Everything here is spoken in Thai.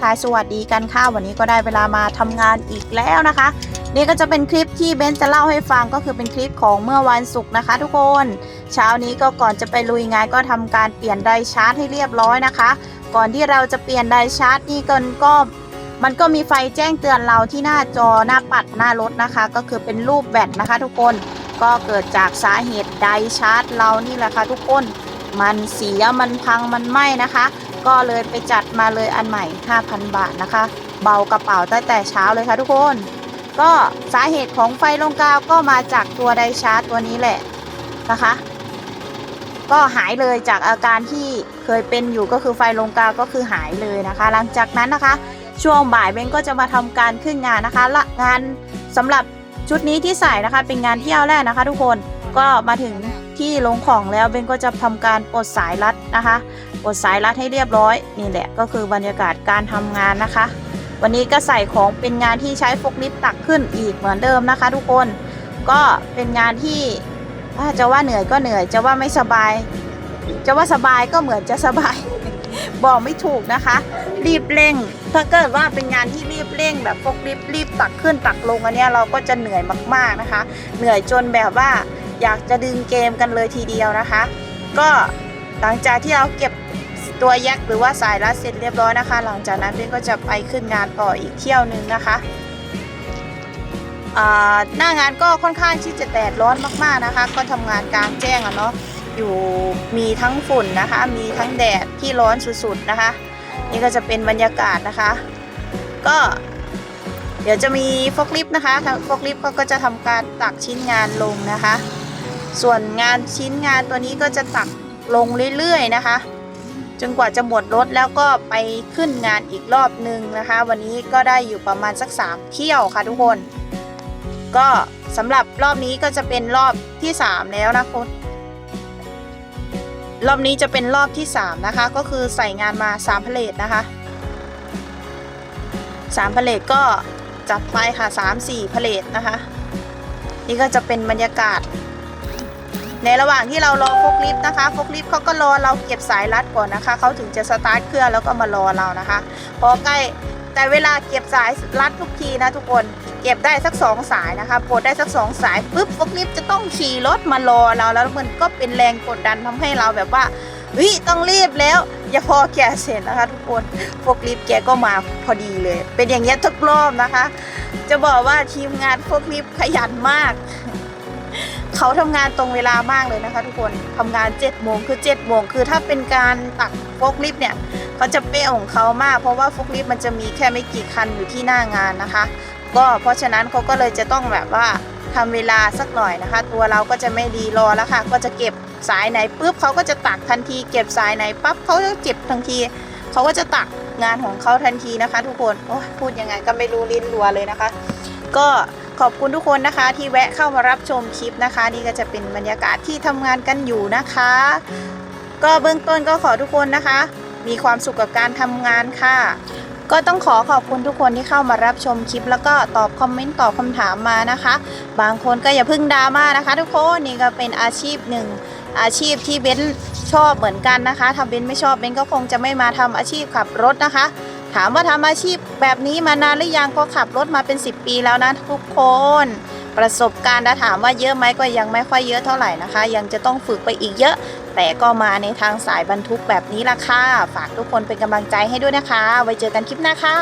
ทายสวัสดีกันค่ะวันนี้ก็ได้เวลามาทำงานอีกแล้วนะคะ นี่ก็จะเป็นคลิปที่เบนจะเล่าให้ฟังก็คือเป็นคลิปของเมื่อวันศุกร์นะคะ ทุกคน เช้านี้ก็ก่อนจะไปลุยงานก็ทำการเปลี่ยนไดชาร์จให้เรียบร้อยนะคะ ก่อนที่เราจะเปลี่ยนไดชาร์จนี่กันก็มันก็มีไฟแจ้งเตือนเราที่หน้าจอหน้าปัดหน้ารถนะคะ ก็คือเป็นรูปแบตนะคะ ทุกคนก็เกิดจากสาเหตุไดชาร์จเรานี่แหละค่ะทุกคน มันเสียมันพังมันไหม้นะคะ ก็เลยไปจัดมาเลยอันใหม่ 5,000 บาทนะคะ เบากระเป๋าตั้งแต่เช้าเลยค่ะทุกคน ก็สาเหตุของไฟลงกาวก็มาจากตัวไดชาร์จตัวนี้แหละนะคะ ก็หายเลยจากอาการที่เคยเป็นอยู่ก็คือไฟลงกาวก็คือหายเลยนะคะ หลังจากนั้นนะคะ ช่วงบ่ายเบนก็จะมาทำการขึ้นงานนะคะละงานสำหรับชุดนี้ที่ใส่นะคะเป็นงานเที่ยวแรกนะคะ ทุกคนก็มาถึงที่ลงของแล้วเบนก็จะทำการปลดสายรัดนะคะ ปลดสายรัดให้เรียบร้อยนี่แหละก็คือบรรยากาศการทำงานนะคะ วันนี้ก็ใส่ของเป็นงานที่ใช้ฟกลิฟตักขึ้นอีกเหมือนเดิมนะคะ ทุกคนก็เป็นงานที่อ่าจะว่าเหนื่อยก็เหนื่อยจะว่าไม่สบาย จะว่าสบายก็เหมือนจะสบาย บอกไม่ถูกนะคะ รีบเร่ง ถ้าเกิดว่าเป็นงานที่รีบเร่งแบบพวกรีบรีบตักขึ้นตักลงอันนี้เราก็จะเหนื่อยมากๆนะคะ เหนื่อยจนแบบว่าอยากจะดึงเกมกันเลยทีเดียวนะคะ ก็หลังจากที่เราเก็บ ตัวแยกหรือว่าสายรัดเสร็จเรียบร้อยนะคะ หลังจากนั้นเบนก็จะไปขึ้นงานต่ออีกเที่ยวหนึ่งนะคะอ่าหน้างานก็ค่อนข้างที่จะแดดร้อนมากๆนะคะ ก็ทำงานกลางแจ้งอะเนาะอยู่มีทั้งฝุ่นนะคะ มีทั้งแดดที่ร้อนสุดๆนะคะ นี่ก็จะเป็นบรรยากาศนะคะ ก็เดี๋ยวจะมีฟอกลิฟนะคะฟอกลิฟเขาก็จะทำการตักชิ้นงานลงนะคะ ส่วนงานชิ้นงานตัวนี้ก็จะตักลงเรื่อยๆนะคะ จนกว่าจะหมดรถแล้วก็ไปขึ้นงานอีกรอบหนึ่งนะคะ วันนี้ก็ได้อยู่ประมาณสักสามเที่ยวค่ะทุกคน ก็สำหรับรอบนี้ก็จะเป็นรอบที่สามแล้วนะคุณรอบนี้จะเป็นรอบที่สามนะคะ ก็คือใส่งานมาสามพเลทนะคะสามพเลทก็จัดไปค่ะสามสี่พเลทนะคะ นี่ก็จะเป็นบรรยากาศ ในระหว่างที่เรารอฟกลิฟต์นะคะฟกลิฟต์เขาก็รอเราเก็บสายรัดก่อนนะคะเขาถึงจะสตาร์ทเครื่องแล้วก็มารอเรานะคะ พอใกล้แต่เวลาเก็บสายรัดทุกทีนะทุกคนเก็บได้สักสองสายนะคะปลดได้สักสองสายปุ๊บฟกลิฟต์จะต้องขี่รถมารอเราแล้วมันก็เป็นแรงกดดันทำให้เราแบบว่าเฮ้ยต้องรีบแล้ว อย่าพอแกเสร็จนะคะ ทุกคนฟกลิฟต์แกก็มาพอดีเลย เป็นอย่างเงี้ยทุกรอบนะคะ จะบอกว่าทีมงานฟกลิฟต์ขยันมาก เขาทำงานตรงเวลามากเลยนะคะทุกคนทำงาน7จ็ดโมงคือ7จ็ดโมงคือถ้าเป็นการตักโฟกลิฟต์เนี่ยเขาจะเป๊ะของเขามาก เพราะว่าโฟกลิฟต์มันจะมีแค่ไม่กี่คันอยู่ที่หน้างานนะคะ ก็เพราะฉะนั้นเขาก็เลยจะต้องแบบว่าทำเวลาสักหน่อยนะคะ ตัวเราก็จะไม่ดีรอแล้วค่ะ ก็จะเก็บสายไหนปุ๊บเขาก็จะตักทันที เก็บสายไหนปั๊บเขาจะเก็บทันทีเขาก็จะตักงานของเขาทันทีนะคะ ทุกคนโอ้พูดยังไงก็ไม่รู้ลิ้นรัวเลยนะคะ ก็ ขอบคุณทุกคนนะคะที่แวะเข้ามารับชมคลิปนะคะ นี่ก็จะเป็นบรรยากาศที่ทำงานกันอยู่นะคะ ก็เบื้องต้นก็ขอทุกคนนะคะ มีความสุขกับการทำงานค่ะ ก็ต้องขอขอบคุณทุกคนที่เข้ามารับชมคลิป แล้วก็ตอบคอมเมนต์ตอบคำถามมานะคะ บางคนก็อย่าพึ่งดราม่านะคะ ทุกคนนี่ก็เป็นอาชีพหนึ่งอาชีพที่เบ้นชอบเหมือนกันนะคะ ถ้าเบ้นไม่ชอบเบ้นก็คงจะไม่มาทำอาชีพขับรถนะคะ ถามว่าทำอาชีพแบบนี้มานานหรือยังก็ขับรถมาเป็น 10 ปีแล้วนะทุกคน ประสบการณ์ถ้าถามว่าเยอะไหมก็ยังไม่ค่อยเยอะเท่าไหร่นะคะ ยังจะต้องฝึกไปอีกเยอะ แต่ก็มาในทางสายบรรทุกแบบนี้ละค่ะฝากทุกคนเป็นกำลังใจให้ด้วยนะคะ ไว้เจอกันคลิปหน้าค่ะ